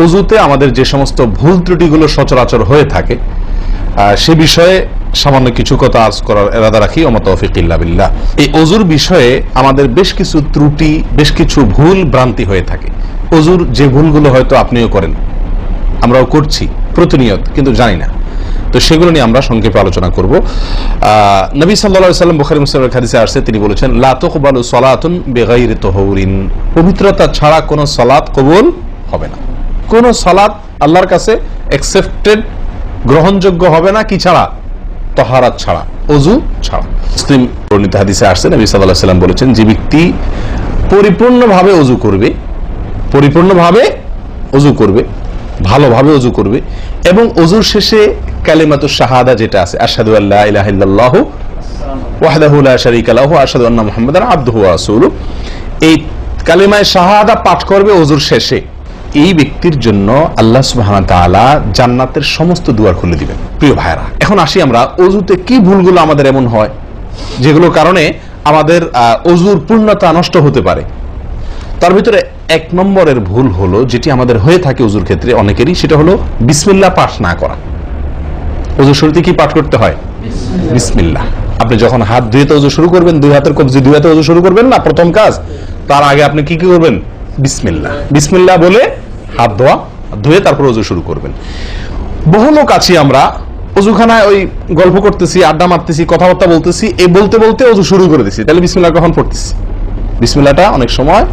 অজুতে আমাদের যে সমস্ত ভুল ত্রুটিগুলো সচরাচর হয়ে থাকে সে বিষয়ে সামান্য কিছু কথা আজ করার এরাদা রাখি বিল্লাহ। এই অজুর বিষয়ে আমাদের বেশ কিছু ত্রুটি, বেশ কিছু ভুল ভ্রান্তি হয়ে থাকে। অজুর যে ভুলগুলো হয়তো আপনিও করেন, আমরাও করছি, প্রতিনিয়ত, কিন্তু জানি না। তো সেগুলো নিয়ে আমরা সংক্ষেপে আলোচনা করব। নবী আলাইহি সাল্লাম বুখারী মুসলিমের হাদিসে আসছে, তিনি বলেছেন, লা তুকবালু সালাতুন বিগাইরি তাহুরিন। পবিত্রতা ছাড়া কোনো সালাত কবুল হবে না। কোনো সালাত আল্লাহর কাছে অ্যাকসেপ্টেড গ্রহণযোগ্য হবে না, কি ছাড়া? তহারাত ছাড়া, অজু ছাড়া। মুসলিম বর্ণিত হাদিসে আসছে, নবী আলাইহি সাল্লাম বলেছেন, যে ব্যক্তি পরিপূর্ণভাবে অজু করবে, পরিপূর্ণভাবে অজু করবে, ভালোভাবে অজু করবে, এবং অজুর শেষে কালিমাতু শাহাদা যেটা আছে, আশহাদু আল্লাহ ইলাহা ইল্লাল্লাহু ওয়াহদাহু লা শারীকা লাহু আশহাদু আন্না মুহাম্মাদান আবদুহু রাসূলুহু। এই কালিমায়ে শাহাদা পাঠ করবে অজুর শেষে। এই ব্যক্তির জন্য আল্লাহ সুবহানাহু ওয়া জান্নাতের সমস্ত দুয়ার খুলে দিবেন। প্রিয় ভাইরা এখন আসি আমরা অজুতে কি ভুলগুলো আমাদের এমন হয় যেগুলো কারণে আমাদের অজুর পূর্ণতা নষ্ট হতে পারে। তার ভিতরে এক নম্বরের ভুল হলো যেটি আমাদের হয়ে থাকে অজুর ক্ষেত্রে অনেকেরই সেটা হলো বিসমিল্লাহ পাঠ না করা। উজুর শুরুতে কি পাঠ করতে হয়? বিসমিল্লাহ। আপনি যখন হাত ধুয়ে তো উজু শুরু করবেন দুই হাতের কবজি দুই হাতে উজু শুরু করবেন না প্রথম কাজ তার আগে আপনি কি কি করবেন? বিসমিল্লাহ। বিসমিল্লাহ বলে হাত ধোয়া ধুয়ে তারপর উজু শুরু করবেন। বহু লোক আছি আমরা, অজুখানায় ওই গল্প করতেছি, আড্ডা মারতেছি, কথাবার্তা বলতেছি, এই বলতে বলতে অজু শুরু করে দিছি। তাহলে বিসমিল্লাহ কখন পড়তেছি? বিসমিল্লাহটা অনেক সময়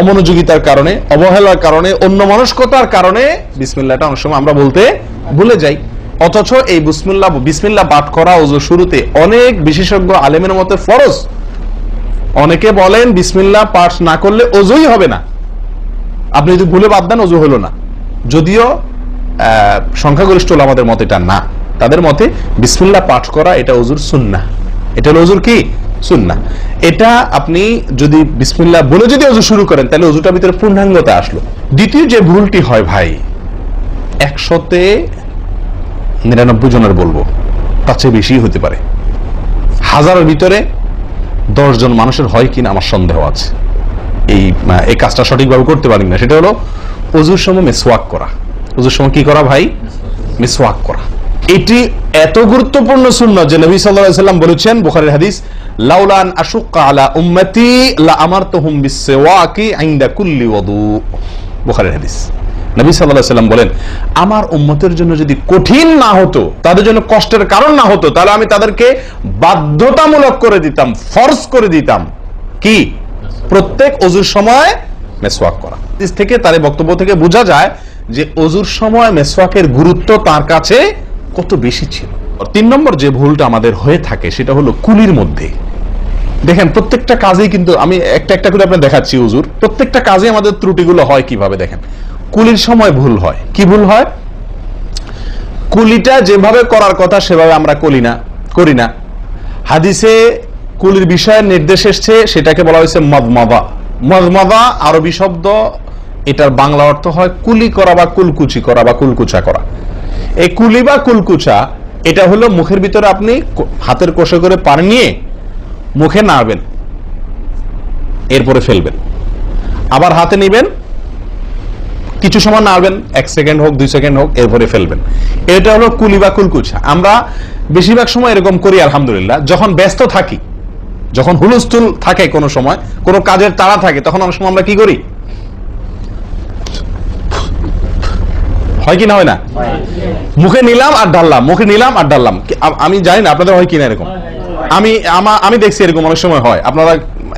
অমনোযোগিতার কারণে, অবহেলার কারণে, অন্য মনস্কতার কারণে বিসমিল্লাটা অনেক সময় আমরা বলতে ভুলে যাই। অথচ এই বিসমিল্লা বিসমিল্লাহ পাঠ করা ওজু শুরুতে অনেক বিশেষজ্ঞ, আলেমের মতে ফরজ। অনেকে বলেন বিসমিল্লাহ পাঠ না করলে অজুই হবে না। আপনি যদি ভুলে বাদ দেন অজু হলো না। যদিও সংখ্যাগরিষ্ঠ আমাদের মতে এটা না। তাদের মতে বিসমিল্লাহ পাঠ করা এটা অজুর সুন্না এটা হলো অজুর কি? সুন্না এটা আপনি যদি বিসমিল্লাহ বলে যদি অজু শুরু করেন, তাহলে অজুটার ভিতরে পূর্ণাঙ্গতা আসলো। দ্বিতীয় যে ভুলটি হয় ভাই, একশোতে নিরানব্বই জনের বলব। তার চেয়ে বেশি হতে পারে। হাজারের ভিতরে দশ জন মানুষের হয় কিনা আমার সন্দেহ আছে। এই এই কাজটা সঠিকভাবে করতে পারি না সেটা হলো অজুর সময় মেসওয়াক করা। অজুর সময় কি করা ভাই? মেসওয়াক করা। এটি এত গুরুত্বপূর্ণ শূন্য যে নবী আলাইহি সাল্লাম বলেছেন, বুখারীর হাদিস, লাউলান আশুক্কা আলা উম্মতি লা আমারতুহুম বিসওয়াকি ইনদা কুল্লি ওযু বুখারীর হাদিস। নবী আলাইহি সাল্লাম বলেন, আমার উম্মতের জন্য যদি কঠিন না হতো, তাদের জন্য কষ্টের কারণ না হতো, তাহলে আমি তাদেরকে বাধ্যতামূলক করে দিতাম, ফরজ করে দিতাম। কি? প্রত্যেক অজুর সময় মেসওয়াক করা। থেকে তার বক্তব্য থেকে বোঝা যায় যে অজুর সময় মেসওয়াকের গুরুত্ব তার কাছে কত বেশি ছিল। তিন নম্বর যে ভুলটা আমাদের হয়ে থাকে, সেটা হলো কুলির মধ্যে। দেখেন, প্রত্যেকটা কাজেই কিন্তু আমি একটা একটা করে আপনার দেখাচ্ছি হুজুর প্রত্যেকটা কাজে আমাদের ত্রুটিগুলো হয় কীভাবে, দেখেন। কুলির সময় ভুল হয়। কি ভুল হয়? কুলিটা যেভাবে করার কথা, সেভাবে আমরা করি না করি না। হাদিসে কুলির বিষয়ে নির্দেশ এসছে, সেটাকে বলা হয়েছে মদমাদা। মদমাদা আরবি শব্দ, এটার বাংলা অর্থ হয় কুলি করা বা কুলকুচি করা বা কুলকুচা করা। এই কুলি বা কুলকুচা, এটা হলো মুখের ভিতরে আপনি হাতের কোষে করে পানি নিয়ে মুখে নাড়বেন, এরপরে ফেলবেন। আবার হাতে নিবেন কিছু সময় নাড়বেন এক সেকেন্ড হোক দুই সেকেন্ড হোক এরপরে ফেলবেন। এটা হলো কুলি বা কুলকুচা আমরা বেশিরভাগ সময় এরকম করি আলহামদুলিল্লাহ। যখন ব্যস্ত থাকি যখন হুলস্থুল থাকে কোনো সময় কোনো কাজের তাড়া থাকে তখন অনেক সময় আমরা কি করি? হয় কি না হয় না? মুখে নিলাম আর ঢাললাম মুখে নিলাম আর ঢাললাম। আমি জানি না আপনাদের হয় কিনা এরকম? আমি আমা আমি দেখছি এরকম অনেক সময় হয়। আপনারা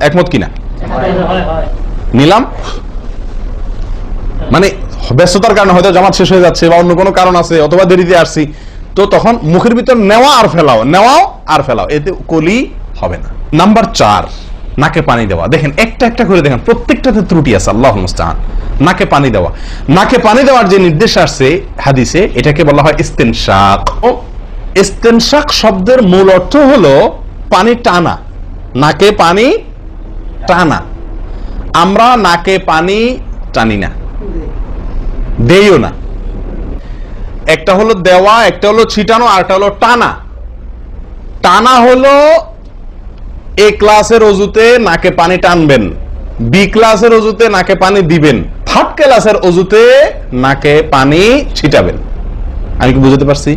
একমত কিনা নিলাম মানে ব্যস্ততার কারণে হয়তো জামাত শেষ হয়ে যাচ্ছে বা অন্য কোনো কারণ আছে অথবা দেরিতে আসছি, তো তখন মুখের ভিতর নেওয়া আর ফেলাও, নেওয়াও আর ফেলাও, এতে কলি হবে না। নাম্বার চার, নাকে পানি দেওয়া। দেখেন, একটা একটা করে দেখেন, প্রত্যেকটাতে ত্রুটি আছে, আল্লাহ মুস্তাহান। নাকে পানি দেওয়া। নাকে পানি দেওয়ার যে নির্দেশ আসছে হাদিসে, এটাকে বলা হয় ইস্তেনশাক। ও, ইস্তেনশাক শব্দের মূল অর্থ হলো পানি টানা। নাকে পানি টানা। আমরা নাকে পানি টানি না। দেইও না। একটা হলো দেওয়া, একটা হলো ছিটানো, আর একটা হলো টানা। টানা হলো এ ক্লাসের অজুতে নাকে পানি টানবেন, বি ক্লাসের অজুতে নাকে পানি দিবেন, থার্ড ক্লাসের অজুতে নাকে পানি ছিটাবেন। আমি কি বুঝতে পারছি?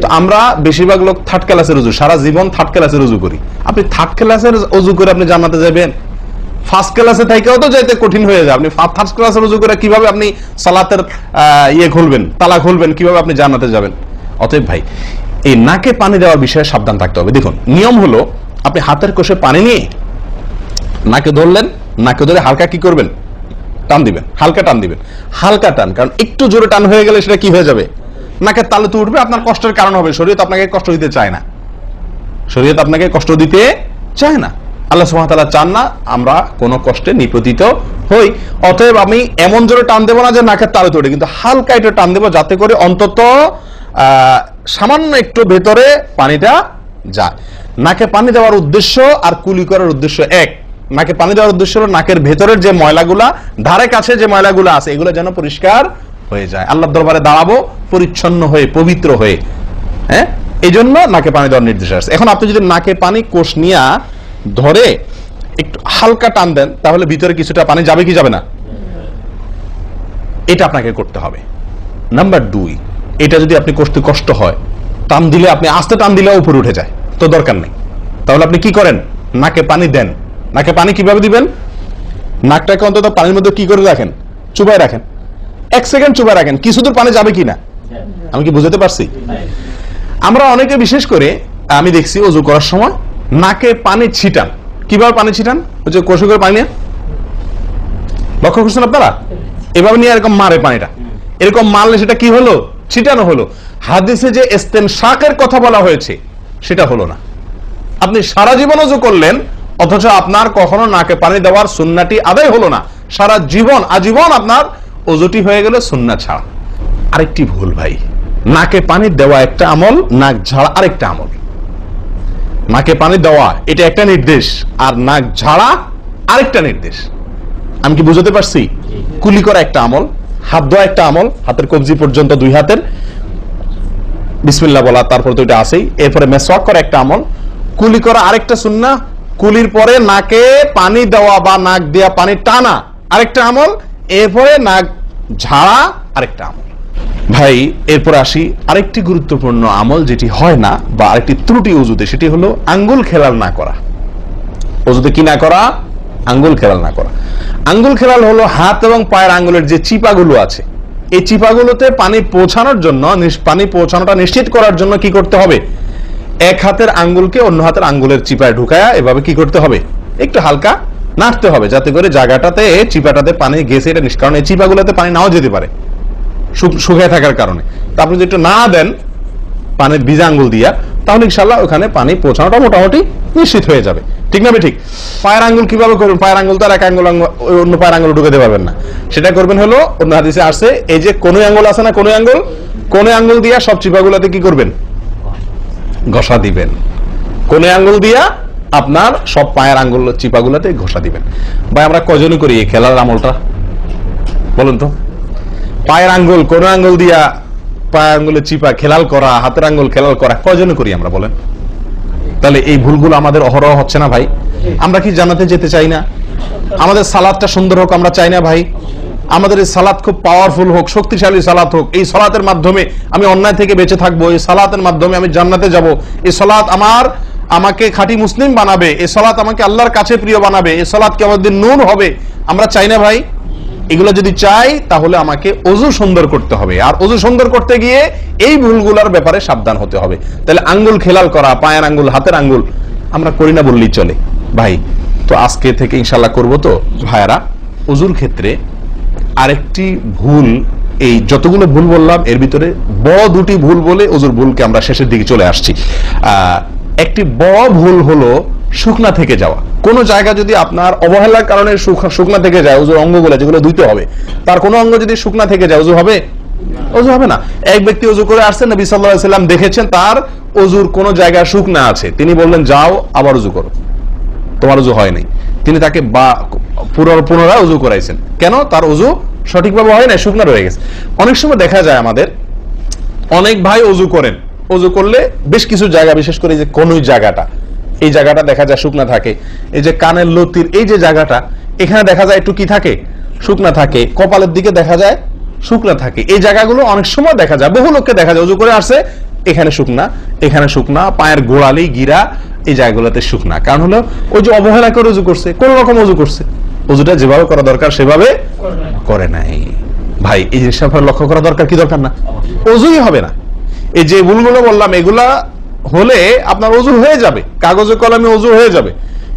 তো আমরা বেশিরভাগ লোক থার্ড ক্লাসের উজু সারা জীবন থার্ড ক্লাসের উজু করি। আপনি থার্ড ক্লাসের উজু করে আপনি জানাতে যাবেন? ফার্স্ট ক্লাসে থেকেও তো যাইতে কঠিন হয়ে যায়। আপনি ফার্স্ট ক্লাসের উজু করে কীভাবে আপনি সালাতের ইয়ে খুলবেন, তালা খুলবেন, কীভাবে আপনি জানাতে যাবেন? অতএব ভাই, এই নাকে পানি দেওয়ার বিষয়ে সাবধান থাকতে হবে। দেখুন, নিয়ম হলো আপনি হাতের কোষে পানি নিয়ে নাকে ধরলেন, নাকে ধরে হালকা কি করবেন? টান দিবেন, হালকা টান দিবেন। হালকা টান, কারণ একটু জোরে টান হয়ে গেলে সেটা কি হয়ে যাবে? নাকের তালে তো উঠবে, আপনার কষ্টের কারণ হবে। শরীয়ত আপনাকে কষ্ট দিতে চায় না। শরীয়ত আপনাকে কষ্ট দিতে চায় না। আল্লাহ সুবহানাহু চান না আমরা কোনো কষ্টে নিপতিত হই। অতএব আমি এমন জোরে টান দেবো না যে নাকের তালে তোড়ে, কিন্তু হালকা একটু টান দেবো যাতে করে অন্তত সামান্য একটু ভেতরে পানিটা যায়। নাকে পানি দেওয়ার উদ্দেশ্য আর কুলি করার উদ্দেশ্য এক। নাকে পানি দেওয়ার উদ্দেশ্য হলো নাকের ভেতরের যে ময়লাগুলা, ধারে কাছে যে ময়লাগুলো আছে, এগুলো যেন পরিষ্কার হয়ে যায়। আল্লাহর দরবারে দাঁড়াবো, পরিচ্ছন্ন হয়ে, পবিত্র হয়ে। হ্যাঁ? এই জন্য নাকে পানি দেওয়ার নির্দেশ আছে। এখন আপনি যদি নাকে পানি কোষ নিয়া ধরে একটু হালকা টান দেন, তাহলে ভিতরে কিছুটা পানি যাবে কি যাবে না? এটা আপনাকে করতে হবে। নাম্বার দুই, এটা যদি আপনি করতে কষ্ট হয়, টান দিলে আপনি আস্তে টান দিলে উপরে উঠে যায়, তো দরকার নেই। তাহলে আপনি কি করেন? নাকে পানি দেন। নাকে পানি কীভাবে দিবেন? নাকটাকে অন্তত পানির মধ্যে কি করে রাখেন? চুবাই রাখেন। এক সেকেন্ড চুবাই রাখেন, কিছু দূর পানি যাবে কিনা আমি কি বুঝতে পারছি? আমরা অনেকে, বিশেষ করে, আমি দেখছি অজু করার সময় নাকে পানি ছিটান। কীভাবে পানি ছিটান? ওই যে কষে করে পানি লক্ষ্য করছেন আপনারা? এভাবে নিয়ে এরকম মারে পানিটা। এরকম মারলে সেটা কি হলো? ছিটানো হলো। হাদিসে যে এস্তেন শাকের কথা বলা হয়েছে, সেটা হলো না। আপনি সারা জীবন অজু করলেন, অথচ আপনার কখনো নাকে পানি দেওয়ার সুন্নাটি আদায় হলো না। সারা জীবন, আজীবন আপনার অজুটি হয়ে গেল সুন্না ছাড়া। আরেকটি ভুল ভাই। নাকে পানি দেওয়া একটা আমল, নাক ঝাড়া আরেকটা আমল। নাকে পানি দেওয়া, এটা একটা নির্দেশ, আর নাক ঝাড়া আরেকটা নির্দেশ। আমি কি বুঝতে পারছি? কুলি করা একটা আমল, হাত ধোয়া একটা আমল, হাতের কবজি পর্যন্ত দুই হাতের। বিসমিল্লাহ বলা, তারপর তো এটা আছেই। এরপরে মেসওয়াক করা একটা আমল, কুলি করা আরেকটা সুন্না, কুলির পরে নাকে পানি দেওয়া বা নাক দেওয়া পানি টানা আরেকটা আমল, এরপরে নাক ঝাড়া আরেকটা আমল। ভাই, এরপর আসি আরেকটি গুরুত্বপূর্ণ আমল যেটি হয় না বা আরেকটি ত্রুটি উজুতে সেটি হলো আঙ্গুল খেলাল না করা। অজুতে কি না করা? আঙ্গুল খেলাল না করা। আঙ্গুল খেলাল হলো হাত এবং পায়ের আঙ্গুলের যে চিপাগুলো আছে, এই চিপাগুলোতে পানি পৌঁছানোর জন্য পানি পৌঁছানোটা নিশ্চিত করার জন্য কি করতে হবে? এক হাতের আঙ্গুলকে অন্য হাতের আঙ্গুলের চিপায় ঢুকায়া এভাবে কি করতে হবে? একটু হালকা নাড়তে হবে, যাতে করে জায়গাটাতে, চিপাটাতে পানি গেছে, এটা নিষ্কারণ কারণ এই চিপাগুলোতে পানি নাও যেতে পারে। শুকিয়ে থাকার কারণে। তা আপনি যদি একটু না দেন পানির ভিজা আঙ্গুল দিয়া, তাহলে ইনশাল্লাহ ওখানে পানি পৌঁছানোটা মোটামুটি নিশ্চিত হয়ে যাবে। ঠিক না ঠিক? পায়ের আঙ্গুল কীভাবে করবেন? পায়ের আঙ্গুল তো আর এক আঙ্গুল অন্য পায়ের আঙ্গুল ঢুকে দিতে পারবেন না। সেটা করবেন হলো, অন্য হাদিসে আসছে, এই যে কোন আঙ্গুল আছে না কোন আঙ্গুল? কোন আঙ্গুল দিয়া সব চিপাগুলোতে কি করবেন? ঘষা দিবেন। কোন আঙ্গুল দিয়া আপনার সব পায়ের আঙ্গুল, চিপাগুলোতে ঘষা দিবেন। ভাই, আমরা কজনই করি এই খেলার আমলটা? বলুন তো। পায়ের আঙ্গুল, কোন আঙ্গুল দিয়া পায়ের আঙ্গুলে চিপা খেলাল করা, হাতের আঙ্গুল খেলাল করা, কয়জনে করি আমরা বলেন? তাহলে এই ভুলগুলো আমাদের অহরহ হচ্ছে না ভাই। আমরা কি জানাতে যেতে চাই না? আমাদের সালাদটা সুন্দর হোক, আমরা চাই না ভাই। আমাদের এই সালাদ খুব পাওয়ারফুল হোক, শক্তিশালী সালাত হোক। এই সালাতের মাধ্যমে আমি অন্যায় থেকে বেঁচে থাকব, এই সালাতের মাধ্যমে আমি জান্নাতে যাব। এই সালাত আমার, আমাকে খাঁটি মুসলিম বানাবে। এই সালাত আমাকে আল্লাহর কাছে প্রিয় বানাবে। এই সালাত কি আমাদের নূর হবে, আমরা চাই না ভাই। এগুলো যদি চাই, তাহলে আমাকে অজু সুন্দর করতে হবে। আর অজু সুন্দর করতে গিয়ে এই ভুলগুলোর ব্যাপারে সাবধান হতে হবে। তাহলে আঙ্গুল খেলাল করা, পায়ের আঙ্গুল, হাতের আঙ্গুল, আমরা করি না বললেই চলে। ভাই, তো আজকে থেকে ইনশাল্লাহ করব তো, ভাইয়ারা, অজুর ক্ষেত্রে আরেকটি ভুল, এই যতগুলো ভুল বললাম, এর ভিতরে বড় দুটি ভুল বলে অজুর ভুলকে আমরা শেষের দিকে চলে আসছি। একটি বড় ভুল হলো শুকনা থেকে যাওয়া। কোন জায়গা যদি আপনার অবহেলার কারণে শুক- শুকনা থেকে যায়, অজুর অঙ্গগুলো যেগুলো ধুইতে হবে, তার কোনো অঙ্গ যদি শুকনা থেকে যায়, অজু হবে? অজু হবে না। এক ব্যক্তি অজু করে আসছেন, নবী সাল্লাল্লাহু সাল্লাম দেখেছেন, তার অজুর কোন জায়গা শুকনা আছে। তিনি বললেন, যাও, আবার অজু করো। তোমার অজু হয় নাই। তিনি তাকে বা পুনর- পুনরায় অজু করাইছেন। কেন? তার অজু সঠিকভাবে হয় না শুকনা রয়ে গেছে। অনেক সময় দেখা যায় আমাদের, অনেক ভাই অজু করেন। অজু করলে বেশ কিছু জায়গা, বিশেষ করে যে কোন জায়গাটা এই জায়গাটা দেখা যায় শুকনা থাকে। এই যে কানের লতির এই যে জায়গাটা, এখানে দেখা যায় একটু কি থাকে? শুকনা থাকে। কপালের দিকে দেখা যায় শুকনা থাকে। এই জায়গাগুলো অনেক সময় দেখা যায়। বহু লোককে দেখা যায় উজু করে আসছে, এখানে শুকনা এখানে শুকনা, পায়ের গোড়ালি গিরা, এই জায়গাগুলোতে শুকনা। কারণ হলো, ওই যে অবহেলা করে উজু করছে, কোন রকম উজু করছে। উজুটা যেভাবে করা দরকার, সেভাবে করে নাই। ভাই, এই জিনিসটা লক্ষ্য করা দরকার, কি দরকার না? অজুই হবে না। এই যে ভুলগুলো বললাম, এগুলা হলে আপনার অজু হয়ে যাবে, কাগজে কলমে অজু হয়ে যাবে।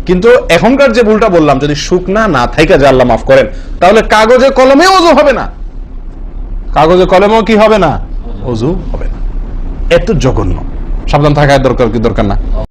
কিন্তু এখনকার যে ভুলটা বললাম, যদি শুকনা না থাইকা যে আল্লাহ মাফ করেন, তাহলে কাগজে কলমে অজু হবে না। কাগজে কলমেও কি হবে না? অজু হবে না। এত জঘন্য। সাবধান থাকার দরকার কি দরকার না?